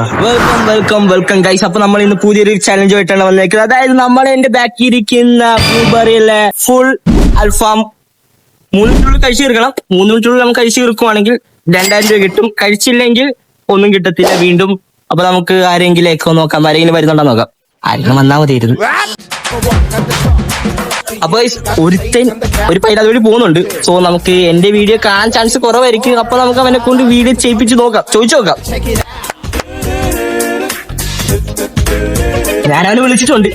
Welcome welcome welcome guys അപ്പൊ നമ്മൾ ഇന്ന് പുതിയൊരു ചലഞ്ച് ആയിട്ടാണ് വന്നേക്കുന്നത്. അതായത് നമ്മൾ എന്റെ ബാക്കി ഇരിക്കുന്ന ബ്ലൂബെറിയിലെ ഫുൾ അൽഫാം മൂന്ന് മിനിറ്റുള്ളിൽ കഴിച്ചു തീർക്കണം. മൂന്ന് മിനിറ്റുള്ളിൽ നമുക്ക് കഴിച്ചു തീർക്കുവാണെങ്കിൽ രണ്ടായിരം രൂപ കിട്ടും. കഴിച്ചില്ലെങ്കിൽ ഒന്നും കിട്ടത്തില്ല വീണ്ടും. അപ്പൊ നമുക്ക് ആരെങ്കിലും ഒക്കെ നോക്കാം. ആരെങ്കിലും വരുന്നുണ്ടോ നോക്കാം. ആരെങ്കിലും വന്നാൽ മതിയായിരുന്നു. അപ്പൊ ഒരുത്തൻ ഒരു പൈര അതുവഴി പോകുന്നുണ്ട്. സോ നമുക്ക് എന്റെ വീഡിയോ കാണാൻ ചാൻസ് കുറവായിരിക്കും. അപ്പൊ നമുക്ക് അവനെ കൊണ്ട് വീഡിയോ ചെയ്യിപ്പിച്ച് നോക്കാം. ചോദിച്ചു നോക്കാം. ഞാൻ അവനെ വിളിച്ചിട്ടുണ്ട്.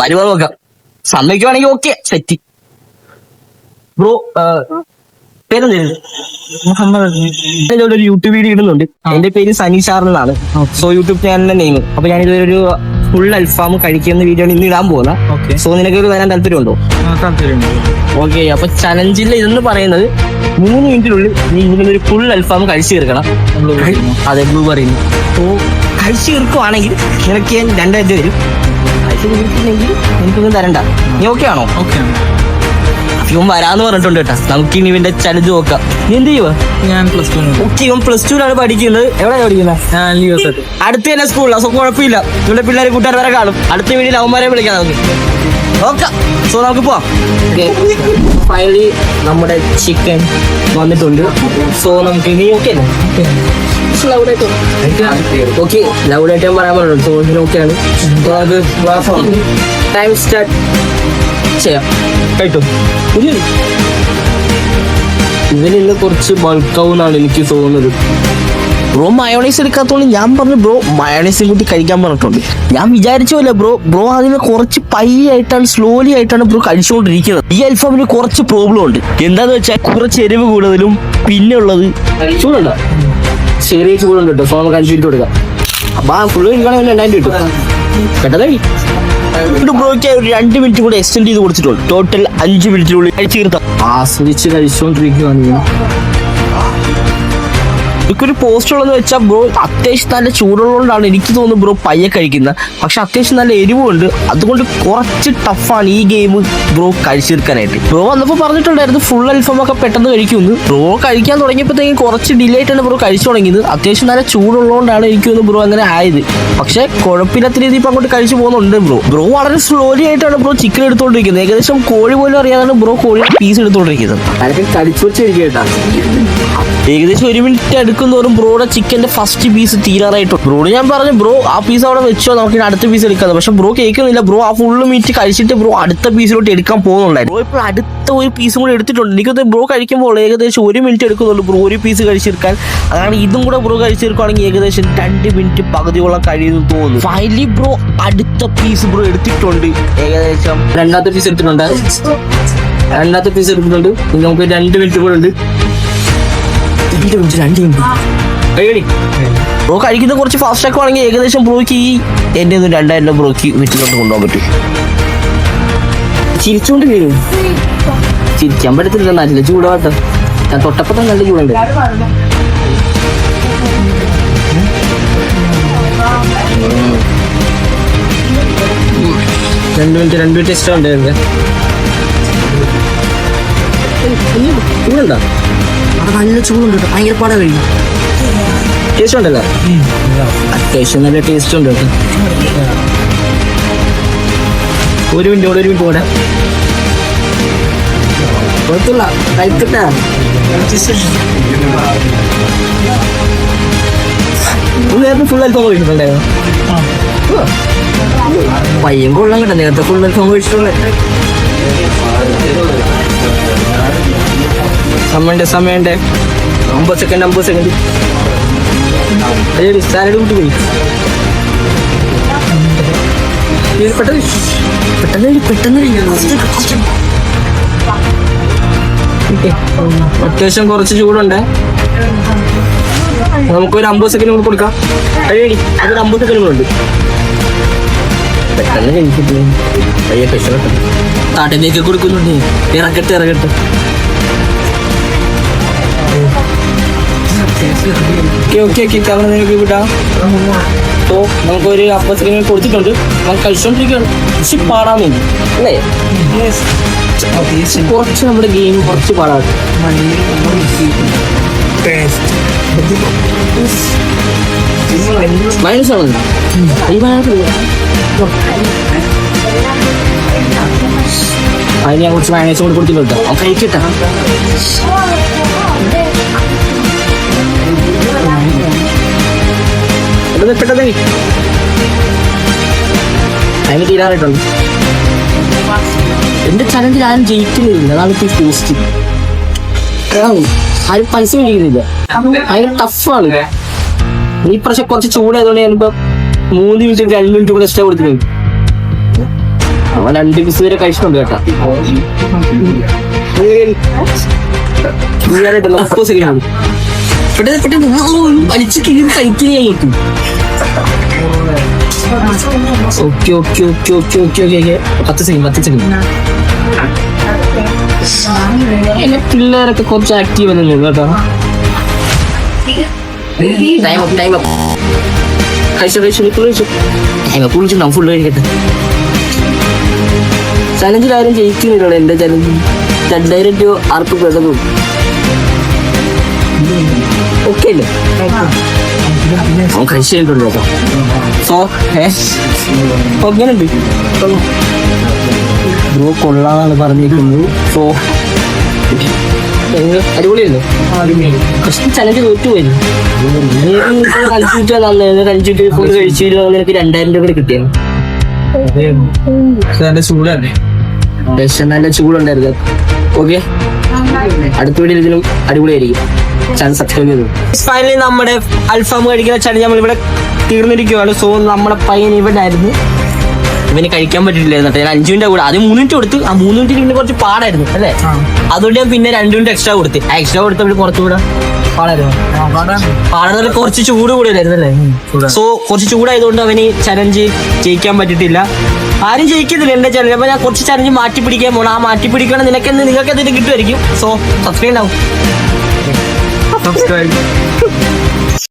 വരുവാ നോക്കാം. സമ്മതിക്കുവാണെങ്കിൽ ഓക്കെ സെറ്റ്. ബ്രോ പേരെന്തായിരുന്നു? ഒരു യൂട്യൂബ് വീഡിയോ ഇടുന്നുണ്ട്. എന്റെ പേര് സനി ഷാർ എന്നാണ്. സോ യൂട്യൂബ് ചാനലിന്റെ നെയിം അപ്പൊ ഞാൻ ഇതൊരു ഫുൾ അൽഫാം കഴിക്കുന്ന വീഡിയോ ആണ് ഇന്ന് ഇടാൻ പോകുന്ന സോ നിനക്ക് ഒരു വരാൻ താല്പര്യമുണ്ട്? ഓക്കെ അപ്പൊ ചലഞ്ചിൽ ഇതെന്ന് പറയുന്നത് മൂന്ന് മിനിറ്റിനുള്ളിൽ നീ ഇതിനൊരു ഫുൾ അൽഫാം കഴിച്ചു തീർക്കണം. അതെ ബ്ലൂ പറയുന്നു. സോ കഴിച്ചു തീർക്കുവാണെങ്കിൽ നിനക്ക് ഞാൻ രൂപ വരും അഴിച്ചു തീർക്കുന്നെങ്കിൽ എനിക്കൊന്നും തരണ്ട. നീ ഓക്കെ ആണോ? ഓക്കെ ഇവൻ വരാന്ന് പറഞ്ഞിട്ടുണ്ട് കേട്ടാ. നമുക്ക് ഇനി ഇവന്റെ ചലഞ്ച് നോക്കാം. നീ എന്ത് ചെയ്യുവാ? ഞാൻ പ്ലസ് ടു ഓക്കെ ഇവൻ പ്ലസ് ടു ആണ് പഠിക്കുന്നത്. എവിടെ പഠിക്കുന്നത് അടുത്ത് തന്നെ സ്കൂളിലാണ് സോ കുഴപ്പമില്ല. ഇവിടെ പിള്ളേർ കൂട്ടുകാർ വരെ കാണും. അടുത്ത വീട്ടിൽ അവന്മാരെ വിളിക്കാം നമുക്ക്. നോക്കാം സോ നമുക്ക് പോവാം. ഫൈനലി നമ്മുടെ ചിക്കൻ വന്നിട്ടുണ്ട്. സോ നമുക്ക് നീ ഓക്കെ ഓക്കെ ലൗഡായിട്ട് ഞാൻ പറയാൻ പറഞ്ഞു സോഷ്യൽ ഓക്കെയാണ്. ടൈം സ്റ്റാർട്ട് ചെയ്യാം. കേട്ടോ? ഇവനിന്ന് കുറച്ച് ബൾക്കാവുന്നാണ് എനിക്ക് തോന്നുന്നത്. ബ്രോ മയോണൈസ് എടുക്കാത്തോണ്ട് ഞാൻ പറഞ്ഞു ബ്രോ മയോണൈസ് കൂട്ടി കഴിക്കാൻ പറഞ്ഞിട്ടുണ്ട്. ഞാൻ വിചാരിച്ചല്ല ബ്രോ ബ്രോ അതിന് കുറച്ച് പയ്യായിട്ടാണ് സ്ലോലി ആയിട്ടാണ് ബ്രോ കഴിച്ചുകൊണ്ടിരിക്കുന്നത് ഈ അൽഫാമിന് കുറച്ച് പ്രോബ്ലം ഉണ്ട്. എന്താന്ന് വെച്ചാൽ കുറച്ച് എരിവ് കൂടുതലും പിന്നെ ഉള്ളത് ചൂടുണ്ടോ ചെറിയ ഉണ്ട് കേട്ടോ സോ നമുക്ക് അഞ്ച് മിനിറ്റ് കൊടുക്കാം. അപ്പൊ ആ ഫുള്ള് കഴിക്കണമെങ്കിൽ രണ്ടായിരം കിട്ടും. കേട്ടതേ? ബ്രോയ്ക്ക് ഒരു രണ്ട് മിനിറ്റ് കൂടെ എക്സ്റ്റെൻഡ് ചെയ്ത് കൊടുത്തിട്ടുള്ളൂ ടോട്ടൽ അഞ്ച് മിനിറ്റിനുള്ളിൽ കഴിച്ചു തീർത്താം ആസ്വദിച്ച് കഴിച്ചുകൊണ്ടിരിക്കുകയാണ് എനിക്കൊരു പോസ്റ്റ് ഉള്ളത് വെച്ചാൽ ബ്രോ അത്യാവശ്യം നല്ല ചൂടുള്ളതുകൊണ്ടാണ് എനിക്ക് തോന്നുന്നു ബ്രോ പയ്യെ കഴിക്കുന്നത് പക്ഷെ അത്യാവശ്യം നല്ല എരിവുണ്ട്. അതുകൊണ്ട് കുറച്ച് ടഫാണ് ഈ ഗെയിം ബ്രോ കഴിച്ചെടുക്കാനായിട്ട് ബ്രോ വന്നപ്പോൾ പറഞ്ഞിട്ടുണ്ടായിരുന്നു ഫുൾ അൽഫമൊക്കെ പെട്ടെന്ന് കഴിക്കുമെന്ന്. ബ്രോ കഴിക്കാൻ തുടങ്ങിയപ്പോഴത്തേക്കും കുറച്ച് ഡിലേ ആയിട്ടാണ് ബ്രോ കഴിച്ചു തുടങ്ങിയത്. അത്യാവശ്യം നല്ല ചൂടുള്ളതുകൊണ്ടാണ് എനിക്ക് തോന്നുന്നു ബ്രോ അങ്ങനെ ആയത്. പക്ഷെ കുഴപ്പമില്ലാത്ത രീതിയിൽ ഇപ്പം അങ്ങോട്ട് കഴിച്ചു പോകുന്നുണ്ട് ബ്രോ ബ്രോ വളരെ സ്ലോലി ആയിട്ടാണ് ബ്രോ ചിക്കൻ എടുത്തുകൊണ്ടിരിക്കുന്നത് ഏകദേശം കോഴി പോലും അറിയാതാണ് ബ്രോ കോഴി പീസ് എടുത്തുകൊണ്ടിരിക്കുന്നത് കടിച്ചു വെച്ചിരിക്കട്ടാ ഏകദേശം ഒരു മിനിറ്റ് എടുക്കും തോറും ബ്രോയുടെ ചിക്കന്റെ ഫസ്റ്റ് പീസ് തീരാറായിട്ടുണ്ട്. ബ്രോഡ് ഞാൻ പറഞ്ഞു ബ്രോ ആ പീസ് അവിടെ വെച്ചോ നമുക്ക് അടുത്ത പീസ് എടുക്കാം പക്ഷെ ബ്രോ കേൾക്കുന്നില്ല. ബ്രോ ആ ഫുള്ള് മീറ്റ് കഴിച്ചിട്ട് ബ്രോ അടുത്ത പീസിലോട്ട് എടുക്കാൻ പോകുന്നുണ്ടായിരുന്നു. ബ്രോ ഇപ്പോൾ അടുത്ത ഒരു പീസും കൂടി എടുത്തിട്ടുണ്ട്. എനിക്കത് ബ്രോ കഴിക്കുമ്പോൾ ഏകദേശം ഒരു മിനിറ്റ് എടുക്കുന്നുള്ളൂ ബ്രോ ഒരു പീസ് കഴിച്ചെടുക്കാൻ. അതാണ് ഇതും കൂടെ ബ്രോ കഴിച്ചെടുക്കുകയാണെങ്കിൽ ഏകദേശം രണ്ട് മിനിറ്റ് പകുതിയോളം കഴിയുന്നു തോന്നുന്നു. ഫൈനലി ബ്രോ അടുത്ത പീസ് ബ്രോ എടുത്തിട്ടുണ്ട്. ഏകദേശം രണ്ടാമത്തെ പീസ് എടുത്തിട്ടുണ്ട്? രണ്ടാമത്തെ പീസ് ഇനി നമുക്ക് രണ്ട് മിനിറ്റ് കൂടെ ഉണ്ട്. രണ്ട് മിനിറ്റ് രണ്ട് മിനിറ്റ്. ബ്രോ കഴിക്കുന്ന കുറച്ച് ഫാസ്റ്റ് ഒക്കെ ആണെങ്കിൽ ഏകദേശം ബ്രോക്ക് ഈ എന്റെ ഒന്നും രണ്ടായിരം രൂപ ബ്രോക്ക് വീട്ടിലോട്ട് കൊണ്ടുപോകാൻ പറ്റും. ചിരിച്ചോണ്ട് വരും ചിരിക്കാൻ പറ്റത്തില്ല നല്ല ചൂടാവട്ടെ. ഞാൻ തൊട്ടപ്പോ തന്നെ നല്ല ചൂടുണ്ട്. രണ്ട് മിനിറ്റ് രണ്ട് മിനിറ്റ് ഇഷ്ടം ഉണ്ടായിരുന്നു ചൂടുണ്ടോ അവിടെ നല്ല ചൂടുണ്ട് കേട്ടോ. ഭയങ്കര പാട കഴിയും ടേസ്റ്റ് ഉണ്ടല്ലോ? അത്യാവശ്യം നല്ല ടേസ്റ്റ് ഉണ്ട് കേട്ടോ. ഒരു മിനിറ്റ് കൂടെ ഒരു മിനിറ്റ് കൂടെ. കുഴപ്പമില്ല കഴിക്കട്ടെ. നേരത്തെ ഫുൾ അൽഫാം കഴിച്ചിട്ടുണ്ടായിരുന്നു പയ്യൻ കൊള്ളാൻ കേട്ടോ. നേരത്തെ ഫുൾ അൽഫാം കഴിച്ചിട്ടുള്ളത് സമയണ്ട് സമയണ്ടേ അമ്പത് സെക്കൻഡ് അമ്പത് സെക്കൻഡ് അയ്യോ സാലഡ് കൂട്ടി പോയി. പെട്ടെന്ന് പെട്ടെന്ന് പെട്ടെന്ന്. അത്യാവശ്യം കുറച്ച് ചൂടുണ്ട്. നമുക്കൊരു അമ്പത് സെക്കൻഡ് കൂടി കൊടുക്കാം. കഴിയടി അതൊരു അമ്പത് സെക്കൻഡ് കൂടെ ഉണ്ട് പെട്ടെന്ന് കഴിച്ചിട്ട് അയ്യോ കഷ്ടപ്പെട്ടു താട്ടിലേക്ക് കൊടുക്കുന്നുണ്ട്. ഇറക്കട്ടെ ഇറക്കട്ടെ ഓക്കെ ഓക്കെ ഓക്കെ ക്യാമറ നിങ്ങൾക്ക് വിടാം അപ്പോൾ നമുക്കൊരു അപ്പത് സെക്കൻഡ് കൊടുത്തിട്ടുണ്ട്. നമുക്ക് കഴിച്ചുകൊണ്ടിരിക്കുകയാണ് പക്ഷെ പാടാൻ വേണ്ടി അല്ലേ? കുറച്ച് നമ്മുടെ ഗെയിം കുറച്ച് പാടാം മൈനസ് ആണ്? അതിന് ഞാൻ കുറച്ച് മൈനസ് കൊണ്ട് കൊടുത്തിട്ടുണ്ട്. കേട്ടോ. കഴിക്കട്ടെ പെട്ടെന്ന് പെട്ടെന്ന്. അതിന് തീരാറായിട്ടുണ്ട്. എന്റെ ചലഞ്ചിൽ ആരും ജയിക്കുന്നില്ല. അതാണ് ഇപ്പൊ പോസ്റ്റ് ആരും പൈസ മേടിക്കുന്നില്ല. ഭയങ്കര ടഫാണ് ഈ പ്രാവശ്യം കുറച്ച് ചൂടായതുകൊണ്ട് ഞാനിപ്പോ മൂന്ന് മിനിറ്റ് രണ്ട് മിനിറ്റ് കൂടെ എക്സ്ട്രാ കൊടുത്തിട്ടുണ്ട്. അവൻ രണ്ട് മിസ് വരെ കഴിച്ചിട്ടുണ്ട് കേട്ടാ. പെട്ടെന്ന് പെട്ടെന്ന്. വലിച്ചു കീഴ് കഴിക്കുന്നേ okay okay okay okay okay okay okay. പത്ത് സെക്കൻഡ് പത്ത് സെക്കൻഡ് എന്നെ പിള്ളേരൊക്കെ കുറച്ച് ആക്റ്റീവ് അല്ലല്ലോ കേട്ടോ. ടൈം അപ്പ് ടൈം അപ്പ് കഴിച്ചു കഴിച്ചു കഴിച്ചു ടൈം അപ്പ് വിളിച്ചിട്ടുണ്ടാവും ഫുള്ള് കഴിക്കട്ടെ. ചലഞ്ചിൽ ആരും ജയിക്കുന്നില്ലല്ലോ എന്റെ ചലഞ്ച് രണ്ടായിരം രൂപ ആർക്ക് പെടുന്നു ഓക്കെ അല്ലേ അവൻ കഴിച്ചു കഴിഞ്ഞിട്ടുണ്ട് കേട്ടോ സോ ഏ എങ്ങനെയുണ്ട് ബ്രോ കൊള്ളാന്നാണ് പറഞ്ഞിരിക്കുന്നത് സോ അടിപൊളിയല്ലേ പക്ഷെ ചലഞ്ച് തോറ്റുപോയിരുന്നു കഴിച്ചിട്ട് നന്നായിരുന്നു കഴിച്ചിട്ട് ഫുൾ കഴിച്ചിട്ട് നിനക്ക് രണ്ടായിരം രൂപ കൂടെ കിട്ടിയാണ് നല്ല ചൂടല്ലേ പക്ഷെ നല്ല ചൂടുണ്ടായിരുന്നു ഓക്കെ അടുത്ത വീഡിയോ ഇതിലും അടിപൊളിയായിരിക്കും. ചാനൽ സബ്സ്ക്രൈബ് ചെയ്തു ഫൈനലി നമ്മുടെ അൽഫാം കഴിക്കുന്ന ചാനൽ നമ്മൾ ഇവിടെ തീർന്നിരിക്കുകയാണ് സോ നമ്മുടെ പയ്യൻ ഇവിടെ ആയിരുന്നു ഇവന് കഴിക്കാൻ പറ്റില്ലായിരുന്നു ഞാൻ അഞ്ചു മിനിറ്റ് കൂടെ ആദ്യം മൂന്ന് മിനിറ്റ് കൊടുത്ത് ആ മൂന്ന് മിനിറ്റ് പിന്നെ കുറച്ച് പാടായിരുന്നു അല്ലേ? അതുകൊണ്ട് ഞാൻ പിന്നെ രണ്ട് മിനിറ്റ് എക്സ്ട്രാ കൊടുത്ത്. ആ എക്സ്ട്രാ കൊടുത്തപ്പോൾ കുറച്ചുകൂടെ പാടായിരുന്നു. പാടുന്നത് കുറച്ച് ചൂട് കൂടിയായിരുന്നു അല്ലേ? സോ കുറച്ച് ചൂടായതുകൊണ്ട് അവന് ചലഞ്ച് ജയിക്കാൻ പറ്റിയിട്ടില്ല. ആരും ജയിക്കുന്നില്ല എന്റെ ചാനൽ അപ്പൊ ഞാൻ കുറച്ച് ചലഞ്ച് മാറ്റി പിടിക്കാൻ പോണം. ആ മാറ്റി പിടിക്കണം നിനക്ക് നിങ്ങൾക്ക് എന്തെങ്കിലും കിട്ടുമായിരിക്കും. സോ സബ്സ്ക്രൈബ് ആവും സബ്സ്ക്രൈബ്